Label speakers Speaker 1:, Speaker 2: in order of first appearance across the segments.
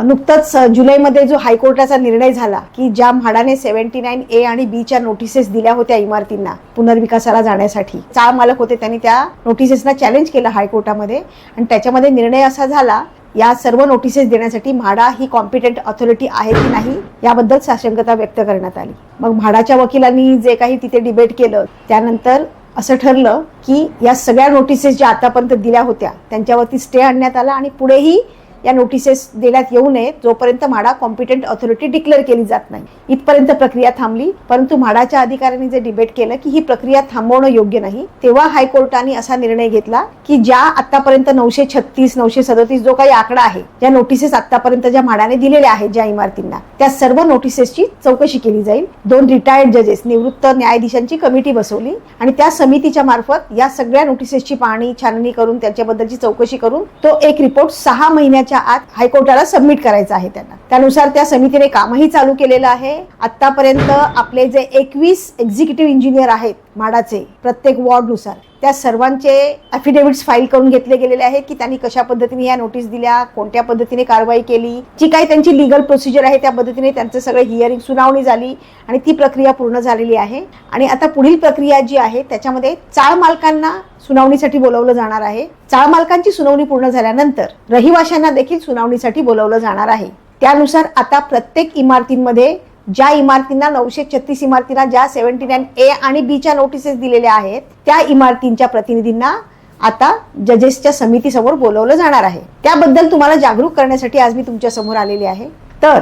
Speaker 1: नुकतंच जुलैमध्ये जो हायकोर्टाचा निर्णय झाला की ज्या म्हाडाने सेव्हन्टी नाईन ए आणि बी च्या नोटिसेस दिल्या होत्या इमारतींना पुनर्विकासाला जाण्यासाठी. चाळ मालक होते त्यांनी त्या नोटिसेसना चॅलेंज केलं हायकोर्टामध्ये आणि त्याच्यामध्ये निर्णय असा झाला या सर्व नोटिसेस देण्यासाठी म्हाडा ही कॉम्पिटंट ऑथॉरिटी आहे की नाही याबद्दल साशंकता व्यक्त करण्यात आली. मग म्हाडाच्या वकिलांनी जे काही तिथे डिबेट केलं त्यानंतर असं ठरलं की या सगळ्या नोटिसेस ज्या आतापर्यंत दिल्या होत्या त्यांच्यावरती स्टे आणण्यात आला आणि पुढेही या नोटिसेस देण्यात येऊ नये. जोपर्यंत म्हाडा कॉम्पिटंट ऑथॉरिटी डिक्लेअर केली जात नाही. इथपर्यंत प्रक्रिया थांबली परंतु म्हाडाच्या अधिकाऱ्यांनी जे डिबेट केलं की ही प्रक्रिया थांबवणं योग्य नाही. तेव्हा हायकोर्टाने असा निर्णय घेतला की ज्या आतापर्यंत नऊशे छत्तीस नऊशे सदतीस जो काही आकडा आहे ज्या नोटिसेस आतापर्यंत ज्या म्हाडाने दिलेल्या आहेत ज्या इमारतींना त्या सर्व नोटिसेसची चौकशी केली जाईल. दोन रिटायर्ड जजेस निवृत्त न्यायाधीशांची कमिटी बसवली आणि त्या समितीच्या मार्फत या सगळ्या नोटिसेसची पाहणी छाननी करून त्याच्याबद्दलची चौकशी करून तो एक रिपोर्ट सहा महिन्याच्या आत हायकोर्टाला सबमिट करायचं आहे त्यांना. त्यानुसार त्या समितीने कामही चालू केलेलं आहे. आतापर्यंत आपले जे एकवीस एक्झिक्युटिव्ह इंजिनियर आहेत म्हाडाचे प्रत्येक वॉर्डनुसार त्या सर्वांचे अफिडेव्हिट्स फाईल करून घेतले गेलेले आहेत की त्यांनी कशा पद्धतीने या नोटीस दिल्या कोणत्या पद्धतीने कारवाई केली जी काही त्यांची लिगल प्रोसिजर आहे त्या पद्धतीने त्यांचं सगळं हिअरिंग सुनावणी झाली आणि ती प्रक्रिया पूर्ण झालेली आहे. आणि आता पुढील प्रक्रिया जी आहे त्याच्यामध्ये चाळ मालकांना सुनावणीसाठी बोलवलं जाणार आहे. चाळ मालकांची सुनावणी पूर्ण झाल्यानंतर रहिवाशांना देखील सुनावणीसाठी बोलवलं जाणार आहे. त्यानुसार आता प्रत्येक इमारतींमध्ये ज्या इमारतींना नऊशे छत्तीस इमारतींना ज्या सेव्हन्टी नाईन ए आणि बीच्या नोटिसेस दिलेल्या आहेत त्या इमारतींच्या प्रतिनिधींना आता जजेसच्या समितीसमोर बोलवलं जाणार आहे. त्याबद्दल तुम्हाला जागरूक करण्यासाठी आज मी तुमच्यासमोर आलेली आहे. तर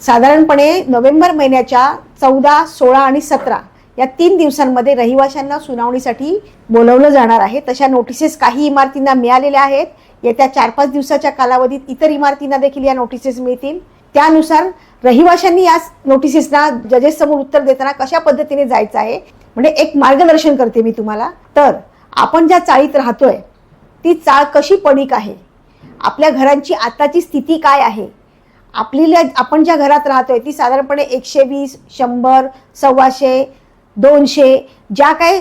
Speaker 1: साधारणपणे नोव्हेंबर महिन्याच्या चौदा सोळा आणि सतरा या तीन दिवसांमध्ये रहिवाशांना सुनावणीसाठी बोलवलं जाणार आहे. तशा नोटिसेस काही इमारतींना मिळालेल्या आहेत. येत्या चार पाच दिवसाच्या कालावधीत इतर इमारतींना देखील या नोटिसेस मिळतील. त्यानुसार रहिवाशांनी या नोटिसेसना जजेस समोर उत्तर देताना कशा पद्धतीने जायचं आहे म्हणजे एक मार्गदर्शन करते मी तुम्हाला. तर आपण ज्या चाळीत राहतोय ती चाळ कशी पडीक आहे? आपल्या घरांची आताची स्थिती काय आहे? आपली आपण ज्या घरात राहतोय ती साधारणपणे एकशे वीस शंभर सव्वाशे दोनशे ज्या काय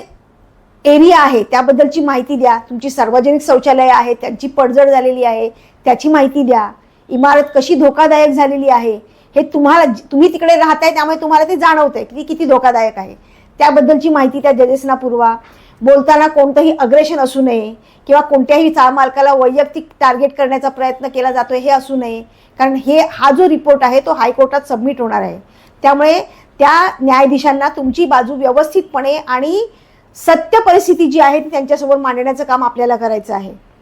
Speaker 1: एरिया आहे त्याबद्दलची माहिती द्या. तुमची सार्वजनिक शौचालय आहे त्यांची पडझड झालेली आहे त्याची माहिती द्या. इमारत कशी धोकादायक झालेली आहे हे तुम्हाला तुम्ही तिकडे राहताय त्यामुळे तुम्हाला ते जाणवतंय की किती धोकादायक आहे. त्याबद्दलची माहिती त्या जजेसना पुरवा. बोलताना कोणतंही अग्रेशन असू नये किंवा कोणत्याही चाळ मालकाला वैयक्तिक टार्गेट करण्याचा प्रयत्न केला जातोय हे असू नये. कारण हे हा जो रिपोर्ट आहे तो हायकोर्टात सबमिट होणार आहे. त्यामुळे त्या न्यायाधीशांना तुमची बाजू व्यवस्थितपणे आणि सत्य परिस्थिती जी आहे ती त्यांच्यासमोर मांडण्याचं काम आपल्याला करायचं आहे.